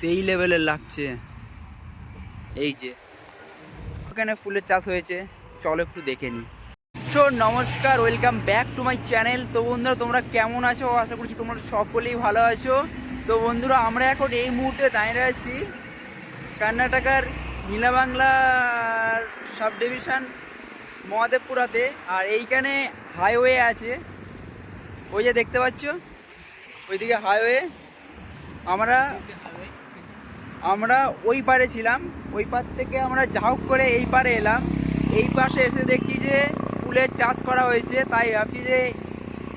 সেই লেভেলের লাগছে। এই যে, ওখানে ফুলের চাষ হয়েছে, চলো একটু দেখে নিই। সো নমস্কার welcome back to my channel তো বন্ধুরা, তোমরা কেমন আছো? আশা করছি তোমরা সকলেই ভালো আছো। তো বন্ধুরা, আমরা এখন এই মুহূর্তে দাঁড়িয়ে আছি কর্ণাটকার নীলাবাংলার সাব ডিভিশন মহাদেবপুরাতে। আর এইখানে হাইওয়ে আছে। ওই যে দেখতে পাচ্ছ? ওইদিকে হাইওয়ে আমরা আমরা ওই পারে ছিলাম, ওই পার থেকে আমরা যা হোক করে এই পারে এলাম। এই পাশে এসে দেখছি যে ফুলের চাষ করা হয়েছে, তাই ভাবছি যে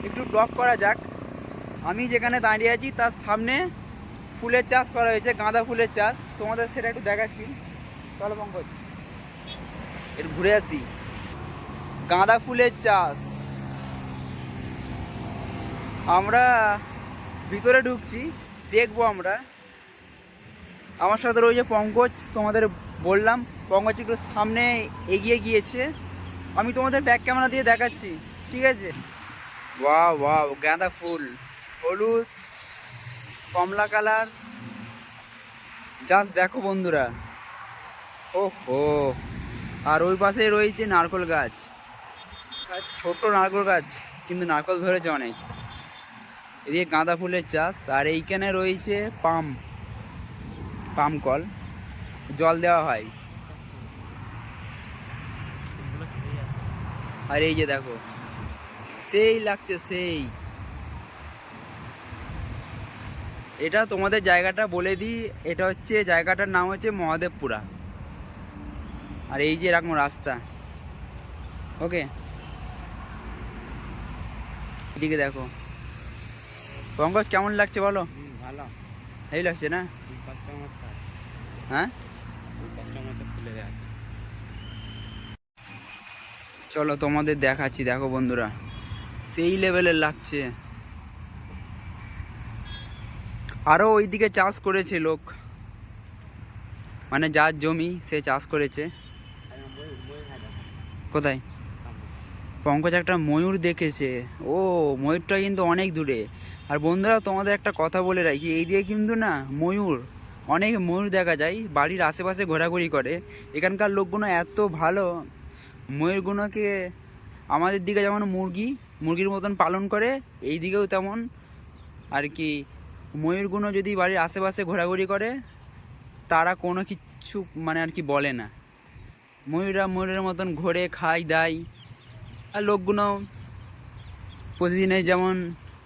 একটু ব্লক করা যাক। আমি যেখানে দাঁড়িয়ে আছি, তার সামনে ফুলের চাষ করা হয়েছে, গাঁদা ফুলের চাষ। তোমাদের সেটা একটু দেখাচ্ছি। চলো পঙ্কজ এর ঘুরে আসি। গাঁদা ফুলের চাষ। আমরা ভিতরে ঢুকছি, দেখব আমরা। আমার সাথে রয়েছে পঙ্কজ, তোমাদের বললাম। পঙ্কজ একটু সামনে এগিয়ে গিয়েছে। আমি তোমাদের ব্যাক ক্যামেরা দিয়ে দেখাচ্ছি, ঠিক আছে? ওয়া ওয়া গাঁদা ফুল, হলুদ, কমলা কালার। জাস্ট দেখো বন্ধুরা। ও হো আর ওই পাশে রয়েছে নারকল গাছ। আর ছোট নারকল গাছ, কিন্তু নারকল ধরেছে অনেক। এদিকে গাঁদা ফুলের চাষ, আর এইখানে রয়েছে পাম। পাম কল জল দেওয়া হয়। আর এই যে দেখো সেই লাগছে সেই। এটা তোমাদের জায়গাটা বলে দিই এটা হচ্ছে জায়গাটার নাম হচ্ছে মহাদেবপুরা। আর এই যে এরকম রাস্তা। ওকে? এদিকে দেখো। পঙ্কজ কেমন লাগছে বলো? ভালো। হেভি লাগছে না দুই পাঁচটা মাছ আছে হ্যাঁ? চলো তোমাদের দেখাচ্ছি, দেখো বন্ধুরা। সেই লেভেলের লাগছে। আরও ওইদিকে চাষ করেছে লোক। মানে যার জমি সে চাষ করেছে। কোথায়? পঙ্কজ একটা ময়ূর দেখেছে। ও, ময়ূরটা কিন্তু অনেক দূরে। আর বন্ধুরা, তোমাদের একটা কথা বলে রাখি, এই দিকে কিন্তু না ময়ূর অনেক ময়ূর দেখা যায়, বাড়ির আশেপাশে ঘোরাঘুরি করে। এখানকার লোকগুলো এত ভালো, ময়ূরগুলোকে আমাদের দিকে যেমন মুরগি, মুরগির মতন পালন করে এই দিকেও তেমন। আর কি, ময়ূরগুলো যদি বাড়ির আশেপাশে ঘোরাঘুরি করে, তারা কোনো কিছু মানে আর কি বলে না। ময়ূরা ময়ূরের মতন ঘোরে, খায়, দায়। আর লোকগুলো প্রতিদিনের যেমন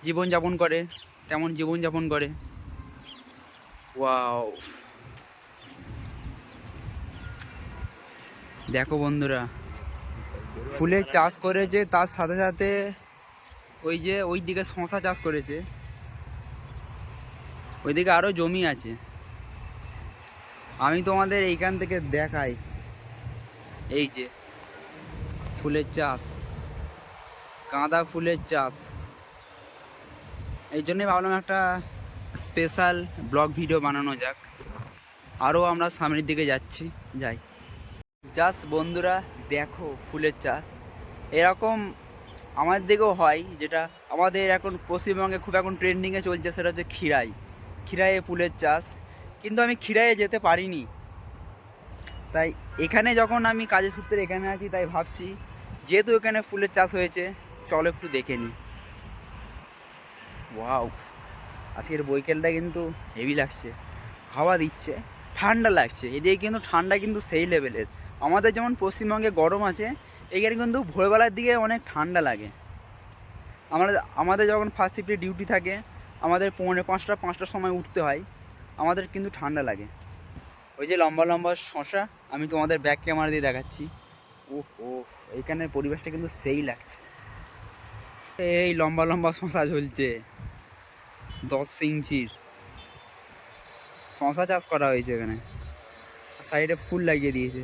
জীবনযাপন করে, তেমন জীবনযাপন করে। ওয়াও দেখো বন্ধুরা, ফুলের চাষ করেছে, তার সাথে সাথে ওই যে ওই দিকে শশা চাষ করেছে। ওইদিকে আরও জমি আছে। আমি তোমাদের এইখান থেকে দেখাই। এই যে ফুলের চাষ, গাঁদা ফুলের চাষ। এই জন্যই ভাবলাম একটা স্পেশাল ব্লগ ভিডিও বানানো যাক। আরও আমরা সামনের দিকে যাচ্ছি, যাই। জাস্ট বন্ধুরা, দেখো ফুলের চাষ। এরকম আমাদের দিকেও হয়, যেটা আমাদের এখন পশ্চিমবঙ্গে খুব এখন ট্রেন্ডিংয়ে চলছে, সেটা হচ্ছে ক্ষীরাই। ক্ষীরাইয়ে ফুলের চাষ। কিন্তু আমি ক্ষীরাইয়ে যেতে পারিনি। তাই এখানে যখন আমি কাজের সূত্রে এখানে আছি, তাই ভাবছি, যেহেতু এখানে ফুলের চাষ হয়েছে, চলো একটু দেখে নিই। ওয়াও! আজকের বৈকালটা কিন্তু হেভি লাগছে। হাওয়া দিচ্ছে, ঠান্ডা লাগছে। এদিকে কিন্তু ঠান্ডা কিন্তু সেই লেভেলের আমাদের যেমন পশ্চিমবঙ্গে গরম আছে, এখানে কিন্তু ভোরবেলার দিকে অনেক ঠান্ডা লাগে। আমরা আমাদের যখন ফার্স্ট শিফটে ডিউটি থাকে, আমাদের পৌনে পাঁচটা, পাঁচটার সময় উঠতে হয়। আমাদের কিন্তু ঠান্ডা লাগে। ওই যে লম্বা লম্বা শশা, আমি তোমাদের ব্যাক ক্যামেরা দিয়ে দেখাচ্ছি। ও ও এইখানের পরিবেশটা কিন্তু সেই লাগছে। এই লম্বা লম্বা শশা ঝুলছে। দশ ইঞ্চির। শশা চাষ করা হয়েছে এখানে। সাইডে ফুল লাগিয়ে দিয়েছে।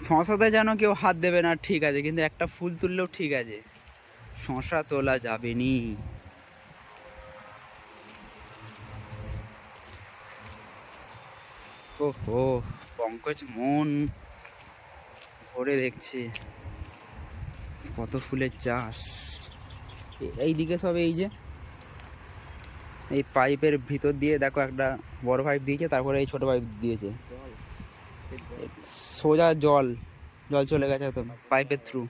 শশাতে যেন কেউ হাত দেবে না, ঠিক আছে, কিন্তু একটা ফুল তুললেও ঠিক আছে। শশা তোলা যাবে নি। ও পঙ্কজ মন ভরে দেখছে। কত ফুলের চাষ। এ- এই দিকে সব এই যে এই পাইপের ভিতর দিয়ে দেখো একটা বড় পাইপ দিয়েছে, তারপরে এই ছোট পাইপ দিয়েছে। সোজা জল জল চলে গেছে একদম পাইপের থ্রু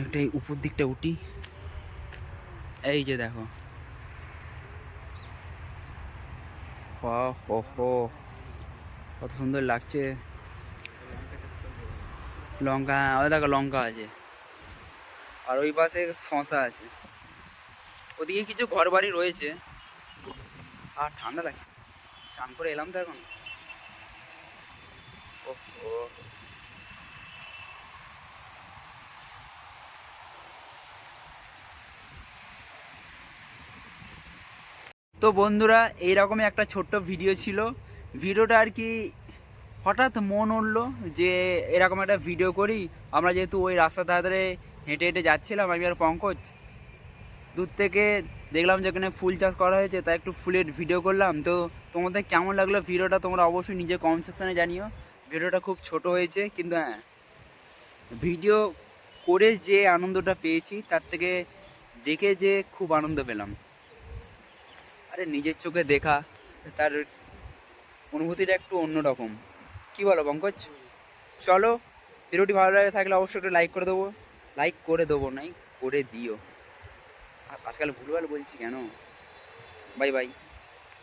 একটা এই উপর দিকটা উঠি। এই যে দেখো। কত সুন্দর লাগছে। লঙ্কা হ্যাঁ দেখো লঙ্কা আছে। আর ওই পাশে শশা আছে। ওদিকে কিছু ঘর বাড়ি রয়েছে। আর ঠান্ডা লাগছে। চান করে এলাম তো এখন। ওহো। তো বন্ধুরা, এইরকমই একটা ছোট্ট ভিডিও ছিল। ভিডিওটা আর কি হঠাৎ মন উঠল যে এরকম একটা ভিডিও করি। আমরা যেহেতু ওই রাস্তার ধারে ধারে হেঁটে হেঁটে যাচ্ছিলাম, আমি আর পঙ্কজ। দূর থেকে দেখলাম যে এখানে ফুল চাষ করা হয়েছে, তাই একটু ফুলের ভিডিও করলাম। তো তোমাদের কেমন লাগল ভিডিওটা তোমরা অবশ্যই নিজে কমেন্ট সেকশানে জানিও। ভিডিওটা খুব ছোট হয়েছে, কিন্তু হ্যাঁ। ভিডিও করে যে আনন্দটা পেয়েছি, তার থেকে দেখে যে খুব আনন্দ পেলাম। আরে নিজের চোখে দেখা, তার অনুভূতিটা একটু অন্যরকম। কি বলো পঙ্কজ? চলো ভিডিওটি ভালো লাগে থাকলে অবশ্যই একটু লাইক করে দেবো। লাইক করে দেবো নাই করে দিও। আজকাল ভুলভাল বলছি কেন? Bye bye.